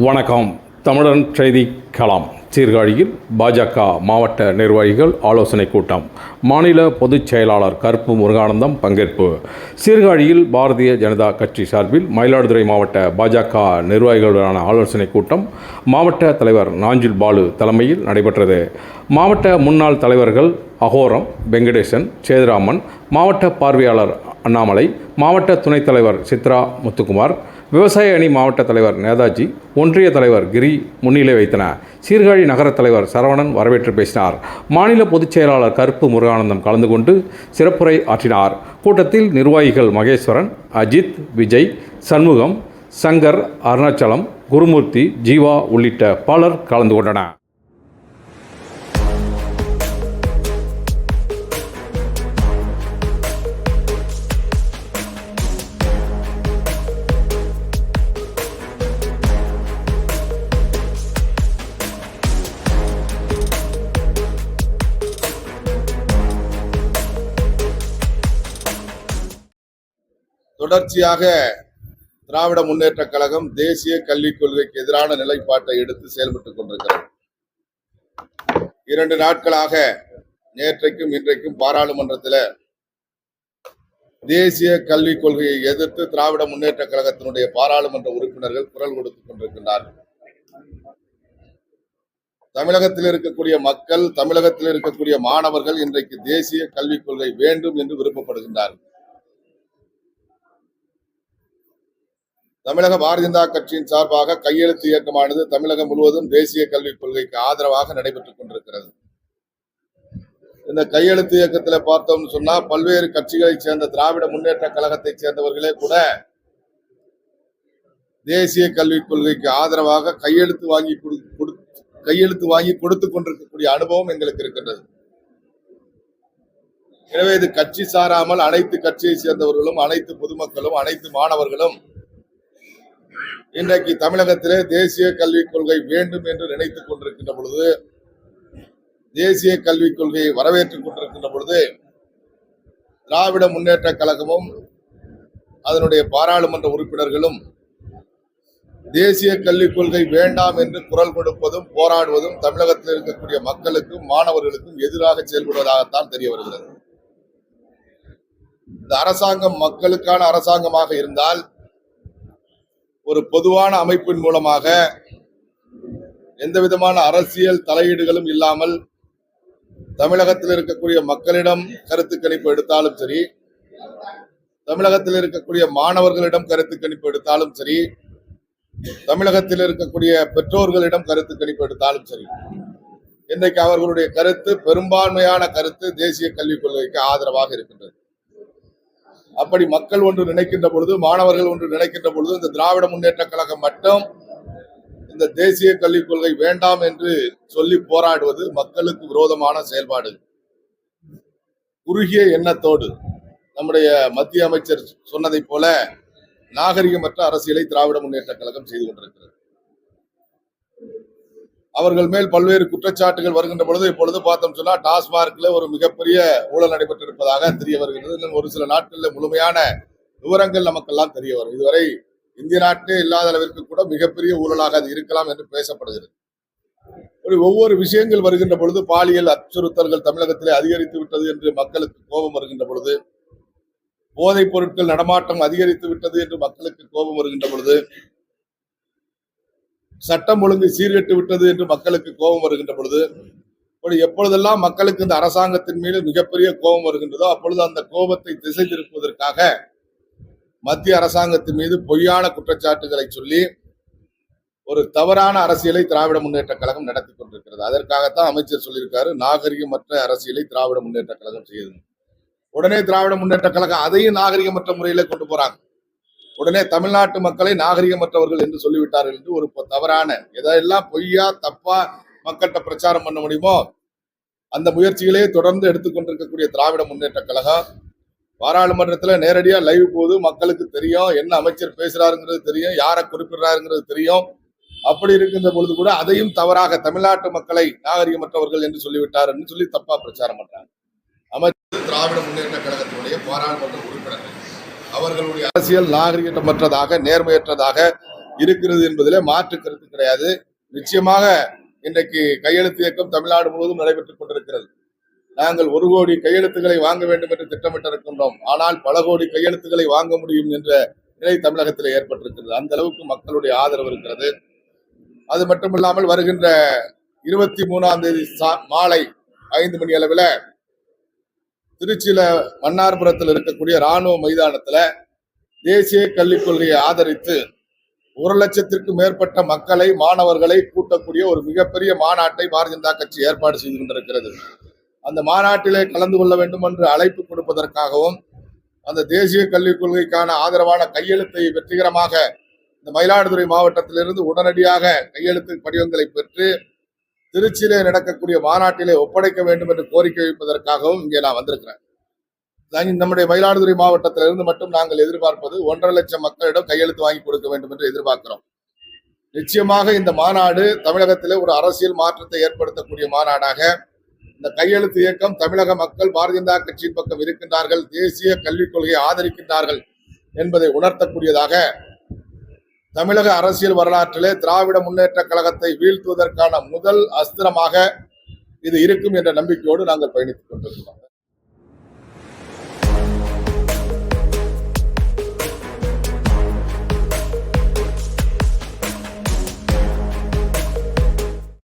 வணக்கம். தமிழன் செய்தி களம். சீர்காழியில் பாஜக மாவட்ட நிர்வாகிகள் ஆலோசனை கூட்டம். மாநில பொதுச் செயலாளர் கருப்பு முருகானந்தம் பங்கேற்பு. சீர்காழியில் பாரதிய ஜனதா கட்சி சார்பில் மயிலாடுதுறை மாவட்ட பாஜக நிர்வாகிகளுடனான ஆலோசனை கூட்டம் மாவட்ட தலைவர் நாஞ்சில் பாலு தலைமையில் நடைபெற்றது. மாவட்ட முன்னாள் தலைவர்கள் அகோரம் வெங்கடேசன் சேதுராமன் மாவட்ட பார்வையாளர் அண்ணாமலை மாவட்ட துணைத் தலைவர் சித்ரா முத்துக்குமார் விவசாய அணி மாவட்ட தலைவர் நேதாஜி ஒன்றிய தலைவர் கிரி முன்னிலை வைத்தனர். சீர்காழி நகர தலைவர் சரவணன் வரவேற்று பேசினார். மாநில பொதுச் செயலாளர் கருப்பு முருகானந்தம் கலந்து கொண்டு சிறப்புரை ஆற்றினார். கூட்டத்தில் நிர்வாகிகள் மகேஸ்வரன் அஜித் விஜய் சண்முகம் சங்கர் அருணாச்சலம் குருமூர்த்தி ஜீவா உள்ளிட்ட பலர் கலந்து கொண்டனர். தொடர்ச்சியாக திராவிட முன்னேற்ற கழகம் தேசிய கல்விக் கொள்கைக்கு எதிரான நிலைப்பாட்டை எடுத்து செயல்பட்டுக் கொண்டிருக்கிறது. இரண்டு நாட்களாக நேற்றைக்கும் இன்றைக்கும் பாராளுமன்றத்தில் தேசிய கல்விக் கொள்கையை எதிர்த்து திராவிட முன்னேற்ற கழகத்தினுடைய பாராளுமன்ற உறுப்பினர்கள் குரல் கொடுத்துக் கொண்டிருக்கின்றார்கள். தமிழகத்தில் இருக்கக்கூடிய மக்கள் தமிழகத்தில் இருக்கக்கூடிய மாணவர்கள் இன்றைக்கு தேசிய கல்விக் கொள்கை வேண்டும் என்று விருப்பப்படுகின்றார்கள். தமிழக பாரதிய ஜனதா கட்சியின் சார்பாக கையெழுத்து இயக்கமானது தமிழகம் முழுவதும் தேசிய கல்விக் கொள்கைக்கு ஆதரவாக நடைபெற்றுக் கொண்டிருக்கிறது. இந்த கையெழுத்து இயக்கத்துல பார்த்தோம்னு சொன்னா பல்வேறு கட்சிகளைச் சேர்ந்த திராவிட முன்னேற்ற கழகத்தைச் சேர்ந்தவர்களே கூட தேசிய கல்விக் கொள்கைக்கு ஆதரவாக கையெழுத்து வாங்கி கொடு- கொடு- கையெழுத்து வாங்கி கொடுத்துக் கொண்டிருக்கக்கூடிய அனுபவம் எங்களுக்கு இருக்கின்றது. எனவே இது கட்சி சாராமல் அனைத்து கட்சியை சேர்ந்தவர்களும் அனைத்து பொதுமக்களும் அனைத்து மாணவர்களும் இன்றைக்கு தமிழகத்திலே தேசிய கல்விக் கொள்கை வேண்டும் என்று நினைத்துக் கொண்டிருக்கின்ற பொழுது தேசிய கல்விக் கொள்கையை வரவேற்றுக் கொண்டிருக்கின்ற பொழுது திராவிட முன்னேற்ற கழகமும் அதனுடைய பாராளுமன்ற உறுப்பினர்களும் தேசிய கல்விக் கொள்கை வேண்டாம் என்று குரல் கொடுப்பதும் போராடுவதும் தமிழகத்தில் இருக்கக்கூடிய மக்களுக்கும் மாணவர்களுக்கும் எதிராக செயல்படுவதாகத்தான் தெரிய வருகிறது. இந்த அரசாங்கம் மக்களுக்கான அரசாங்கமாக இருந்தால் ஒரு பொதுவான அமைப்பின் மூலமாக எந்த விதமான அரசியல் தலையீடுகளும் இல்லாமல் தமிழகத்தில் இருக்கக்கூடிய மக்களிடம் கருத்து கணிப்பு எடுத்தாலும் சரி தமிழகத்தில் இருக்கக்கூடிய மாணவர்களிடம் கருத்து கணிப்பு எடுத்தாலும் சரி தமிழகத்தில் இருக்கக்கூடிய பெற்றோர்களிடம் கருத்து கணிப்பு எடுத்தாலும் சரி இன்றைக்கு அவர்களுடைய கருத்து பெரும்பான்மையான கருத்து தேசிய கல்விக் கொள்கைக்கு ஆதரவாக இருக்கின்றது. அப்படி மக்கள் ஒன்று நினைக்கின்ற பொழுது மாணவர்கள் ஒன்று நினைக்கின்ற பொழுது இந்த திராவிட முன்னேற்ற கழகம் மட்டும் இந்த தேசிய கல்விக் கொள்கை வேண்டாம் என்று சொல்லி போராடுவது மக்களுக்கு விரோதமான செயல்பாடு. குறுகிய எண்ணத்தோடு நம்முடைய மத்திய அமைச்சர் சொன்னதைப் போல நாகரிகமற்ற அரசியலை திராவிட முன்னேற்ற கழகம் செய்து கொண்டிருக்கிறது. அவர்கள் மேல் பல்வேறு குற்றச்சாட்டுகள் வருகின்ற பொழுது இப்பொழுது பார்த்தோம் சொன்னா டாஸ்மார்க்ல ஒரு மிகப்பெரிய ஊழல் நடைபெற்றிருப்பதாக தெரிய வருகிறது இன்னும் ஒரு சில நாட்களில் முழுமையான விவரங்கள் நமக்கெல்லாம் தெரிய வரும். இதுவரை இந்திய நாட்டிலே இல்லாத அளவிற்கு கூட மிகப்பெரிய ஊழலாக அது இருக்கலாம் என்று பேசப்படுகிறது. இப்படி ஒவ்வொரு விஷயங்கள் வருகின்ற பொழுது பாலியல் அச்சுறுத்தல்கள் தமிழகத்திலே அதிகரித்து விட்டது என்று மக்களுக்கு கோபம் வருகின்ற பொழுது போதைப் பொருட்கள் நடமாட்டம் அதிகரித்து விட்டது என்று மக்களுக்கு கோபம் வருகின்ற பொழுது சட்டம் ஒழுங்கு சீர்கெட்டு விட்டது என்று மக்களுக்கு கோபம் வருகின்ற பொழுது இப்படி எப்பொழுதெல்லாம் மக்களுக்கு இந்த அரசாங்கத்தின் மீது மிகப்பெரிய கோபம் வருகின்றதோ அப்பொழுது அந்த கோபத்தை திசை திருப்புவதற்காக மத்திய அரசாங்கத்தின் மீது பொய்யான குற்றச்சாட்டுகளை சொல்லி ஒரு தவறான அரசியலை திராவிட முன்னேற்ற கழகம் நடத்தி கொண்டிருக்கிறது. அதற்காகத்தான் அமைச்சர் சொல்லியிருக்காரு நாகரிகமற்ற அரசியலை திராவிட முன்னேற்ற கழகம் செய்யுது உடனே திராவிட முன்னேற்ற கழகம் அதையும் நாகரிகமற்ற முறையில கொண்டு போறாங்க. உடனே தமிழ்நாட்டு மக்களை நாகரிகமற்றவர்கள் என்று சொல்லிவிட்டார்கள் என்று ஒரு பொ- தவறான எதையெல்லாம் பொய்யா தப்பா மக்கள்கிட்ட பிரச்சாரம் பண்ண முடியுமோ அந்த முயற்சிகளே தொடர்ந்து எடுத்துக்கொண்டிருக்கக்கூடிய திராவிட முன்னேற்ற கழகம் பாராளுமன்றத்துல நேரடியா லைவ் போது மக்களுக்கு தெரியும் என்ன அமைச்சர் பேசுறாருங்கிறது தெரியும் யாரை குறிப்பிடுறாருங்கிறது தெரியும். அப்படி இருக்கின்ற பொழுது கூட அதையும் தவறாக தமிழ்நாட்டு மக்களை நாகரிகமற்றவர்கள் என்று சொல்லிவிட்டார் என்று சொல்லி தப்பா பிரச்சாரம் பண்றாங்க. அமைச்சர் திராவிட முன்னேற்ற கழகத்தினுடைய பாராளுமன்ற உறுப்பினர்கள். அவர்களுடைய அரசியல் நாகரிகமற்றதாக நேர்மையற்றதாக இருக்கிறது என்பதிலே மாற்று கருத்து கிடையாது. நிச்சயமாக இன்றைக்கு கையெழுத்து இயக்கம் தமிழ்நாடு முழுவதும் நடைபெற்றுக் கொண்டிருக்கிறது. நாங்கள் ஒரு கோடி கையெழுத்துக்களை வாங்க வேண்டும் என்று திட்டமிட்டிருக்கின்றோம். ஆனால் பல கோடி கையெழுத்துக்களை வாங்க முடியும் என்ற நிலை தமிழகத்தில் ஏற்பட்டிருக்கிறது. அந்த அளவுக்கு மக்களுடைய ஆதரவு இருக்கிறது. அது மட்டுமில்லாமல் வருகின்ற இருபத்தி மூணாம் தேதி சா- மாலை ஐந்து மணி அளவில் திருச்சியில மன்னார்புரத்தில் இருக்கக்கூடிய ராணுவ மைதானத்துல தேசிய கல்விக் கொள்கையை ஆதரித்து ஒரு லட்சத்திற்கும் மேற்பட்ட மக்களை மாணவர்களை கூட்டக்கூடிய ஒரு மிகப்பெரிய மாநாட்டை பாரதிய ஜனதா கட்சி ஏற்பாடு செய்து கொண்டிருக்கிறது அந்த மாநாட்டிலே கலந்து கொள்ள வேண்டும் என்று அழைப்பு கொடுப்பதற்காகவும் அந்த தேசிய கல்விக் கொள்கைக்கான ஆதரவான கையெழுத்தை வெற்றிகரமாக இந்த மயிலாடுதுறை மாவட்டத்திலிருந்து உடனடியாக கையெழுத்து படிவங்களை பெற்று திருச்சியிலே நடக்கக்கூடிய மாநாட்டிலே ஒப்படைக்க வேண்டும் என்று கோரிக்கை வைப்பதற்காகவும் இங்கே நான் வந்திருக்கிறேன். நம்முடைய மயிலாடுதுறை மாவட்டத்திலிருந்து மட்டும் நாங்கள் எதிர்பார்ப்பது ஒன்றரை லட்சம் மக்களிடம் கையெழுத்து வாங்கி கொடுக்க வேண்டும் என்று எதிர்பார்க்கிறோம். நிச்சயமாக இந்த மாநாடு தமிழகத்திலே ஒரு அரசியல் மாற்றத்தை ஏற்படுத்தக்கூடிய மாநாடாக இந்த கையெழுத்து இயக்கம் தமிழக மக்கள் பாரதிய ஜனதா கட்சியின் பக்கம் இருக்கின்றார்கள் தேசிய கல்விக் கொள்கையை ஆதரிக்கின்றார்கள் என்பதை உணர்த்தக்கூடியதாக தமிழக அரசியல் வரலாற்றிலே திராவிட முன்னேற்ற கழகத்தை வீழ்த்துவதற்கான முதல் அஸ்திரமாக இது இருக்கும் என்ற நம்பிக்கையோடு நாங்கள் பயணித்துக் கொண்டிருக்கிறோம்.